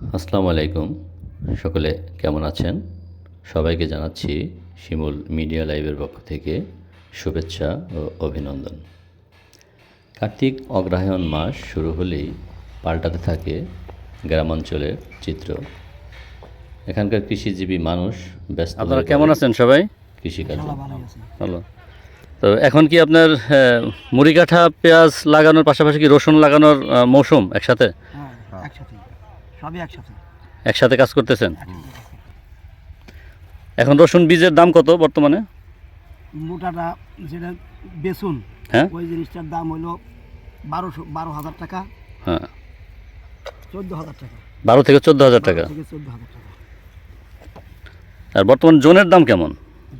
আসসালামু আলাইকুম। সকলে কেমন আছেন? সবাইকে জানাচ্ছি শিমুল মিডিয়া লাইভের পক্ষ থেকে শুভেচ্ছা ও অভিনন্দন। কার্তিক অগ্রহায়ণ মাস শুরু হলেই পাল্টাতে থাকে গ্রামাঞ্চলের চিত্র। এখানকার কৃষিজীবী মানুষ ব্যস্ত আপনারা কেমন আছেন সবাই? কৃষিকাজ। ভালো তো এখন কি আপনার মুড়ি কাঠা পেঁয়াজ লাগানোর পাশাপাশি কি রসুন লাগানোর মৌসুম একসাথে? হ্যাঁ একসাথে। সবই একসাথে। একসাথে কাজ করতেছেন? এখন রসুন বীজের দাম কত বর্তমানে? মোটাটা যেটা বেসুন হ্যাঁ। ওই জিনিসটার দাম হলো বারোশো বারো হাজার টাকা। হ্যাঁ। চোদ্দ হাজার টাকা। বারো থেকে চোদ্দ হাজার টাকা। থেকে চোদ্দ হাজার টাকা। আর বর্তমান জোনের দাম কেমন?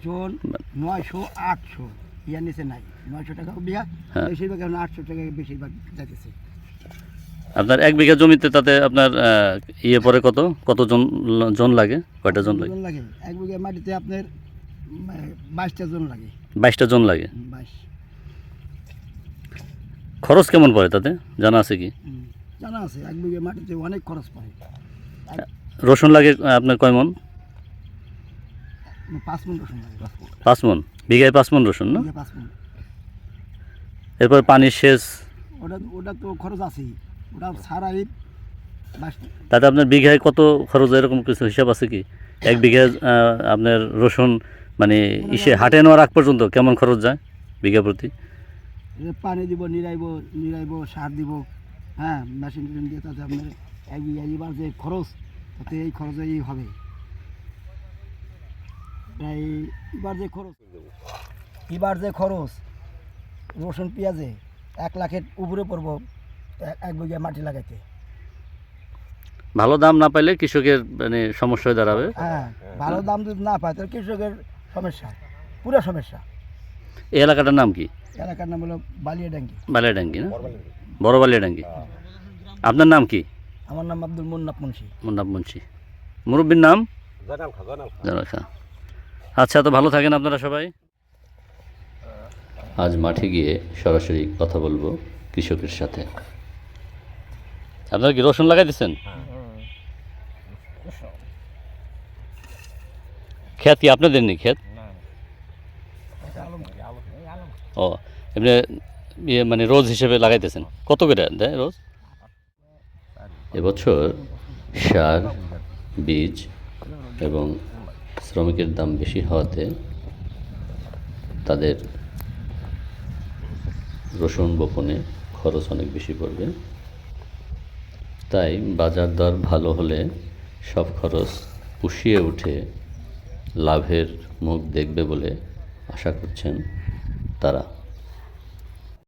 জন নয়শো আটশো। ইয়ার নিচে নাই। নয়শো টাকা বিয়া হ্যাঁ। বেশিরভাগ আটশো টাকা বেশিরভাগ যাইতেছে। আপনার এক বিঘা জমিতে তাতে আপনার ইয়ে পরে কত? কত জন জন লাগে? কয়টা জন লাগে? এক বিঘা মাটিতে আপনার বাইশটা জন লাগে। বাইশটা জন লাগে? খরচ কেমন পড়ে তাতে? জানা আছে কি? জানা আছে। এক বিঘা মাটিতে অনেক খরচ পড়ে। রসুন লাগে আপনার কয় মন? পাঁচ মিনিট রসুন লাগে। পাঁচ মন। বিঘায় পাঁচ মন রসুন না? এরপর পানির সেচ? ওটা ওটা তো খরচ আছেই। ওটা ছাড়াই তাতে আপনার বিঘায় কত খরচ এরকম কিছু হিসাব আছে কি? এক বিঘা আপনার রসুন মানে ইসে হাটে নেওয়ার আগ পর্যন্ত কেমন খরচ যায় বিঘা প্রতি? পানি দিব নিরাইব নিরাইব সার দিব হ্যাঁ মেশিন টেশিন দিয়ে তাতে আপনার এক বিঘা এবার যে খরচ তাতে এই খরচে এই হবে। তাই এবার যে খরচ এবার যে খরচ রসুন পেঁয়াজে এক লাখের উপরে পড়ব। এক- এক বিঘা মাটি লাগাইতে। ভালো দাম না পাইলে কৃষকের মানে সমস্যা হয়ে দাঁড়াবে। হ্যাঁ ভালো দাম যদি না পায় তাহলে কৃষকের সমস্যা পুরো সমস্যা। এই এলাকাটার নাম কি? এলাকার নাম হলো বালিয়াডাঙ্গি। বালিয়াডাঙ্গি না? বড় বালিয়াডাঙ্গি। আপনার নাম কি? আমার নাম আব্দুল মুন্নাফ মুন্সি। মুন্নাব মুন্সি। মুরব্বীর নাম? জানাল খা আচ্ছা তো ভালো থাকেন আপনারা সবাই। আজ মাঠে গিয়ে সরাসরি কথা বলব কৃষকের সাথে। আপনারা কি রসুন লাগাই দিচ্ছেন কি আপনাদের নেই ক্ষেত ও, এমনি ইয়ে মানে রোজ হিসেবে লাগাইতেছেন। কত করে দেয় রোজ? এবছর সার, বীজ এবং শ্রমিকের দাম বেশি হওয়াতে তাদের রসুন বপনে খরচ অনেক বেশি পড়বে। তাই বাজার দর ভালো হলে সব খরচ পুষিয়ে উঠে লাভের মুখ দেখবে বলে আশা করছেন তারা।